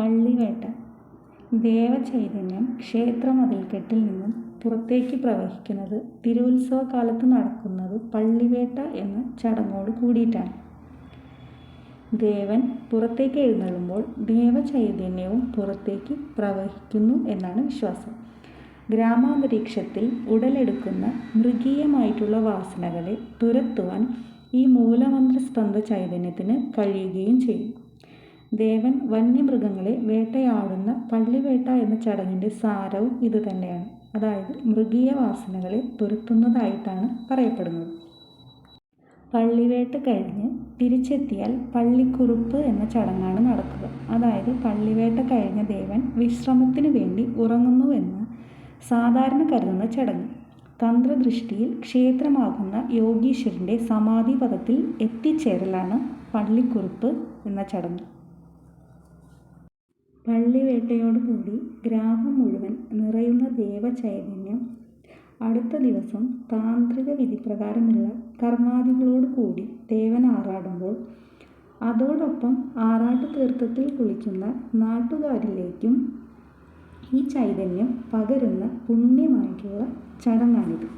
പള്ളിവേട്ട ദേവചൈതന്യം ക്ഷേത്രമതിൽക്കെട്ടിൽ നിന്നും പുറത്തേക്ക് പ്രവഹിക്കുന്നത് തിരുവുത്സവകാലത്ത് നടക്കുന്നത് പള്ളിവേട്ട എന്ന ചടങ്ങോട് കൂടിയിട്ടാണ്. ദേവൻ പുറത്തേക്ക് എഴുന്നള്ളുമ്പോൾ ദേവചൈതന്യവും പുറത്തേക്ക് പ്രവഹിക്കുന്നു എന്നാണ് വിശ്വാസം. ഗ്രാമാന്തരീക്ഷത്തിൽ ഉടലെടുക്കുന്ന മൃഗീയമായിട്ടുള്ള വാസനകളെ തുരത്തുവാൻ ഈ മൂലമന്ത്രസ്പന്ദ ചൈതന്യത്തിന് കഴിയുകയും ചെയ്യും. ദേവൻ വന്യമൃഗങ്ങളെ വേട്ടയാടുന്ന പള്ളിവേട്ട എന്ന ചടങ്ങിന്റെ സാരവും ഇതുതന്നെയാണ്. അതായത് മൃഗീയ വാസനകളെ തുരത്തുന്നതായിട്ടാണ് പറയപ്പെടുന്നത്. പള്ളിവേട്ട കഴിഞ്ഞ് തിരിച്ചെത്തിയാൽ പള്ളിക്കുറുപ്പ് എന്ന ചടങ്ങാണ് നടക്കുക. അതായത് പള്ളിവേട്ട കഴിഞ്ഞ ദേവൻ വിശ്രമത്തിനു വേണ്ടി ഉറങ്ങുന്നുവെന്ന് സാധാരണ കരുതുന്ന ചടങ്ങ്. തന്ത്രദൃഷ്ടിയിൽ ക്ഷേത്രമാകുന്ന യോഗീശ്വരന്റെ സമാധി പദത്തിൽ എത്തിച്ചേരലാണ് പള്ളിക്കുറുപ്പ് എന്ന ചടങ്ങ്. പള്ളിവേട്ടയോടുകൂടി ഗ്രാമം മുഴുവൻ നിറയുന്ന ദേവചൈതന്യം അടുത്ത ദിവസം താന്ത്രിക വിധിപ്രകാരമുള്ള കർമാദികളോടുകൂടി ദേവൻ ആറാടുമ്പോൾ അതോടൊപ്പം ആറാട്ടുതീർത്ഥത്തിൽ കുളിക്കുന്ന നാട്ടുകാരിലേക്കും ഈ ചൈതന്യം പകരുന്ന പുണ്യമായിട്ടുള്ള ചടങ്ങാണിത്.